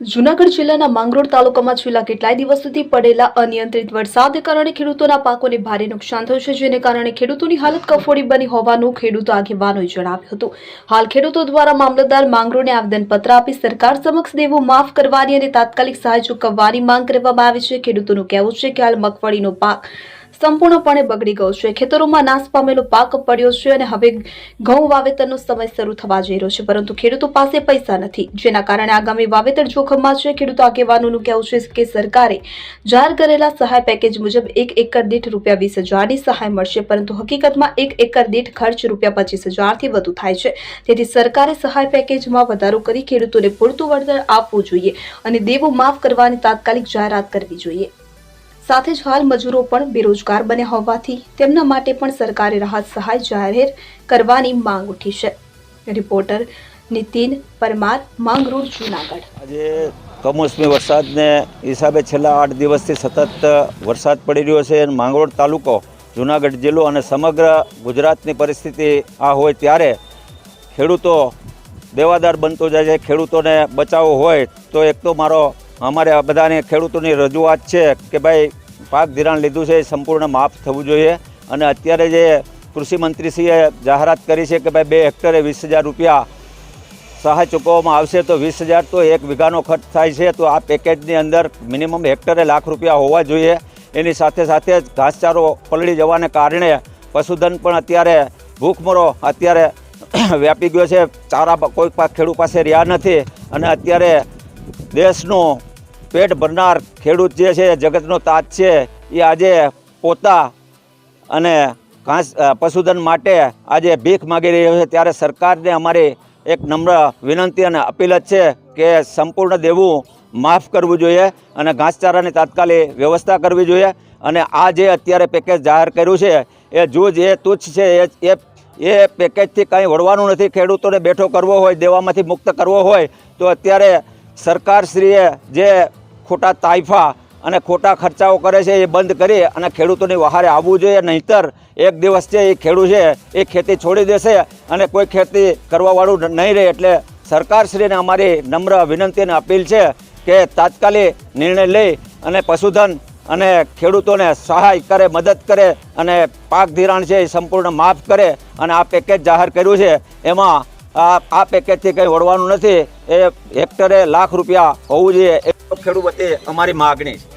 જૂનાગઢ જિલ્લાના માંગરોળ તાલુકામાં છેલ્લા કેટલાય દિવસ સુધી પડેલા અનિયંત્રિત વરસાદને કારણે ખેડૂતોના પાકોને ભારે નુકસાન થયું છે, જેને કારણે ખેડૂતોની હાલત કફોડી બની હોવાનું ખેડૂતો આગેવાનોએ જણાવ્યું હતું. હાલ ખેડૂતો દ્વારા મામલતદાર માંગરોળને આવેદનપત્ર આપી સરકાર સમક્ષ દેવું માફ કરવાની અને તાત્કાલિક સહાય ચૂકવવાની માંગ કરવામાં આવી છે. ખેડૂતોનું કહેવું છે કે હાલ મગફળીનો પાક સંપૂર્ણપણે બગડી ગયો છે. ખેતરોમાં નાશ પામેલો પાક પડ્યો છે અને હવે ઘઉં વાવેતરનો સમય શરૂ થવા જઈ રહ્યો છે. પરંતુ ખેડૂતો પાસે પૈસા નથી. જેના કારણે આગામી વાવેતર જોખમમાં છે. ખેડૂતો આગેવાનોનું કહેવું છે કે સરકારે જાહેર કરેલા સહાય પેકેજ મુજબ એક એકર દીઠ રૂપિયા વીસ હજારની સહાય મળશે. પરંતુ હકીકતમાં એક એકર દીઠ ખર્ચ રૂપિયા પચીસ હજારથી વધુ થાય છે. તેથી સરકારે સહાય પેકેજમાં વધારો કરી ખેડૂતોને પૂરતું વળતર આપવું જોઈએ અને દેવું માફ કરવાની તાત્કાલિક જાહેરાત કરવી જોઈએ. સાથે જ હાલ મજૂરો પણ બેરોજગાર બન્યા હોવાથી તેમના માટે પણ સરકારે રાહત સહાય જાહેર કરવાની માંગ ઉઠી છે. રિપોર્ટર નીતિન પરમાર માંગરોળ જુનાગઢ. આજે કમોસમી વરસાદને હિસાબે છેલ્લા આઠ દિવસથી સતત વરસાદ પડી રહ્યો છે. માંગરોળ તાલુકો, જુનાગઢ જિલ્લો અને સમગ્ર ગુજરાતની પરિસ્થિતિ આ હોય ત્યારે ખેડૂતો દેવાદાર બનતો જાય છે. ખેડૂતોને બચાવવો હોય તો એક તો મારો અમારે આ બધાને ખેડૂતોની રજૂઆત છે કે ભાઈ, પાક ધિરાણ લીધું છે એ સંપૂર્ણ માફ થવું જોઈએ. અને અત્યારે જે કૃષિમંત્રીશ્રીએ જાહેરાત કરી છે કે ભાઈ, બે હેક્ટરે વીસ હજાર રૂપિયા સહાય ચૂકવવામાં આવશે, તો વીસ હજાર તો એક વીઘાનો ખર્ચ થાય છે. તો આ પેકેજની અંદર મિનિમમ હેક્ટરે લાખ રૂપિયા હોવા જોઈએ. એની સાથે સાથે જ ઘાસચારો પલળી જવાને કારણે પશુધન પણ અત્યારે ભૂખમરો અત્યારે વ્યાપી ગયો છે. ચારા કોઈ પાક ખેડૂત પાસે રહ્યા નથી. અને અત્યારે દેશનું પેટ ભરનાર ખેડૂત જે છે, જગતનો તાજ છે, એ આજે પોતા અને ઘાસ પશુધન માટે આજે ભીખ માગી રહ્યો છે. ત્યારે સરકારને અમારી એક નમ્ર વિનંતી અને અપીલ જ છે કે સંપૂર્ણ દેવું માફ કરવું જોઈએ અને ઘાસચારાની તાત્કાલિક વ્યવસ્થા કરવી જોઈએ. અને આ જે અત્યારે પેકેજ જાહેર કર્યું છે, એ જૂજ, એ તુચ્છ છે, એ એ પેકેજથી કંઈ વળવાનું નથી. ખેડૂતોને બેઠો કરવો હોય, દેવામાંથી મુક્ત કરવો હોય, તો અત્યારે સરકારશ્રીએ જે ખોટા તાઇફા અને ખોટા ખર્ચાઓ કરે છે એ બંધ કરી અને ખેડૂતોની વહારે આવવું જોઈએ. નહીંતર એક દિવસ છે એ ખેડૂત છે, એ ખેતી છોડી દેશે અને કોઈ ખેતી કરવાવાળું નહીં રહે. એટલે સરકારશ્રીને અમારી નમ્ર વિનંતી અને અપીલ છે કે તાત્કાલિક નિર્ણય લઈ અને પશુધન અને ખેડૂતોને સહાય કરે, મદદ કરે અને પાક ધિરાણ છે એ સંપૂર્ણ માફ કરે અને આ પેકેજ જાહેર કર્યું છે. એમાં આ પેકેજથી કંઈ વળવાનું નથી. એ હેક્ટરે લાખ રૂપિયા હોવું જોઈએ. ખેડૂત અમારી માગણી છે.